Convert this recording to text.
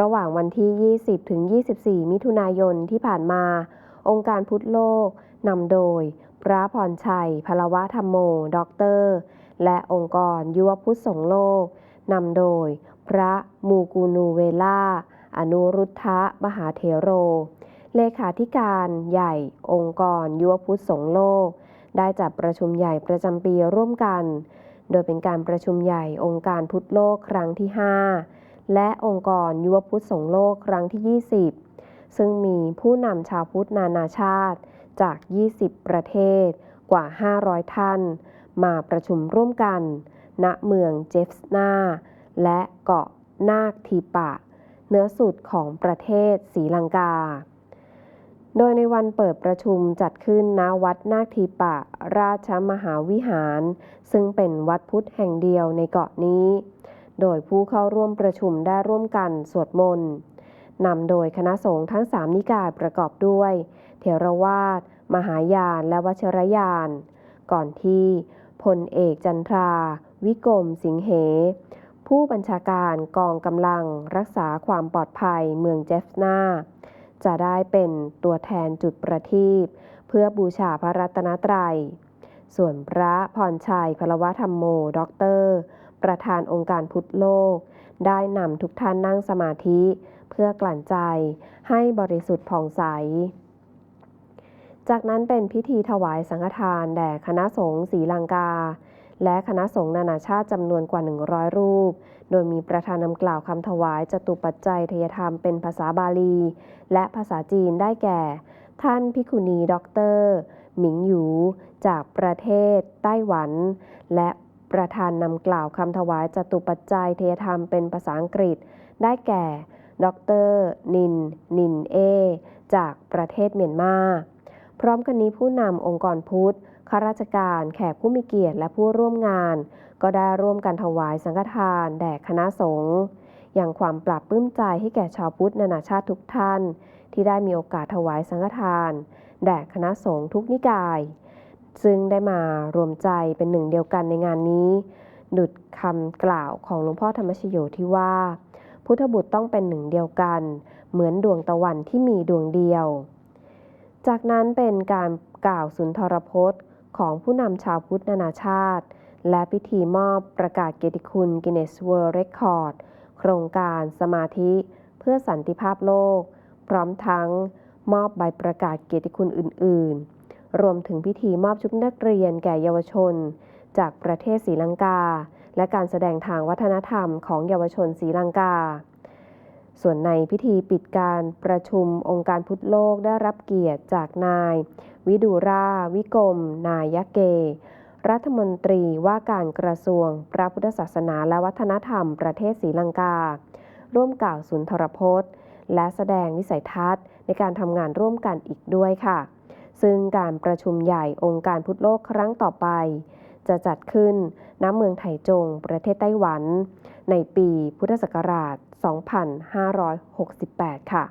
ระหว่างวันที่ 20 ถึง 24 มิถุนายนที่ผ่านมา องค์การพุทธโลกนำโดย พระพรชัยพลวะธรรมโม ด็อกเตอร์ และองค์กรยุวพุทธสงฆ์โลกนำโดย พระมูกูนูเวล่า อนุรุทธะมหาเถโร เลขาธิการใหญ่ องค์กรยุวพุทธสงฆ์โลก ได้จัดประชุมใหญ่ประจำปีร่วมกัน โดยเป็นการประชุมใหญ่องค์การพุทธโลกครั้งที่ 5 และองค์กรยุวพุทธสงฆ์โลกครั้งที่ 20 ซึ่งมีผู้นำชาวพุทธนานาชาติจาก 20 ประเทศกว่า 500 ท่าน มาประชุมร่วมกัน ณ เมืองเจฟส์นา และเกาะนาคทีปะ เนื้อสุดของประเทศศรีลังกา โดยในวันเปิดประชุมจัดขึ้นณวัดนาคทีปะ ราชมหาวิหาร ซึ่งเป็นวัดพุทธแห่งเดียวในเกาะนี้ โดยผู้เข้าร่วมประชุมได้ร่วมกันสวดมนต์นำโดยคณะสงฆ์ทั้งสามนิกายประกอบด้วย เถรวาท มหายาน และวชรยาน ก่อนที่พลเอกจันทรา วิกรมสิงเห ผู้บัญชาการกองกำลังรักษาความปลอดภัยเมืองเจฟนา จะได้เป็นตัวแทนจุดประทีปเพื่อบูชาพระรัตนตรัย ส่วนพระพรชัยพลวธรรมโมด็อกเตอร์ ประธานองค์การพุทธโลก ได้นำทุกท่านนั่งสมาธิ เพื่อกลั่นใจให้บริสุทธิ์ผ่องใส จากนั้นเป็นพิธีถวายสังฆทานแด่คณะสงฆ์ศรีลังกา และคณะสงฆ์นานาชาติจำนวนกว่า 100 รูป โดยมีประธานนำกล่าวคำถวายจตุปัจจัยทยธรรมเป็นภาษาบาลี และภาษาจีนได้แก่ ท่านพิคุณีด็อกเตอร์หมิงหยู จากประเทศไต้หวัน และ ประธานนำกล่าวคำถวายจตุปัจจัยเทยธรรมเป็นภาษาอังกฤษ ได้แก่ ดร นิน นินเอ จากประเทศเมียนมา พร้อมกันนี้ผู้นำองค์กรพุทธข้าราชการแขกผู้มีเกียรติและผู้ร่วมงาน ก็ได้ร่วมกันถวายสังฆทาน แด่คณะสงฆ์อย่างความปราบปลื้มใจให้แก่ชาวพุทธนานาชาติทุกท่าน ที่ได้มีโอกาสถวายสังฆทาน แด่คณะสงฆ์ทุกนิกาย ซึ่งได้มารวมใจเป็นหนึ่งเดียวกันในงานนี้ ดุดคำกล่าวของหลวงพ่อธรรมชโยที่ว่า พุทธบุตรต้องเป็นหนึ่งเดียวกัน เหมือนดวงตะวันที่มีดวงเดียว จากนั้นเป็นการกล่าวสุนทรพจน์ ของผู้นำชาวพุทธนานาชาติ และพิธีมอบประกาศเกียรติคุณ Guinness World Record โครงการสมาธิเพื่อสันติภาพโลก พร้อมทั้งมอบใบประกาศเกียรติคุณอื่น ๆ รวมถึงพิธีมอบชุดนักเรียนแก่เยาวชน จากประเทศศรีลังกา และการแสดงทางวัฒนธรรมของเยาวชนศรีลังกา ส่วนในพิธีปิดการประชุมองค์การพุทธโลกได้รับเกียรติจากนาย วิดูราวิกรม นายเก รัฐมนตรีว่าการกระทรวง พระพุทธศาสนาและวัฒนธรรมประเทศศรีลังกา ร่วมกล่าวสุนทรพจน์ และแสดงวิสัยทัศน์ในการทำงานร่วมกันอีกด้วยค่ะ ซึ่งการประชุมใหญ่องค์การพุทธโลกครั้งต่อไป จะจัดขึ้นณเมืองไถจง ประเทศไต้หวัน ในปีพุทธศักราช 2568 ค่ะ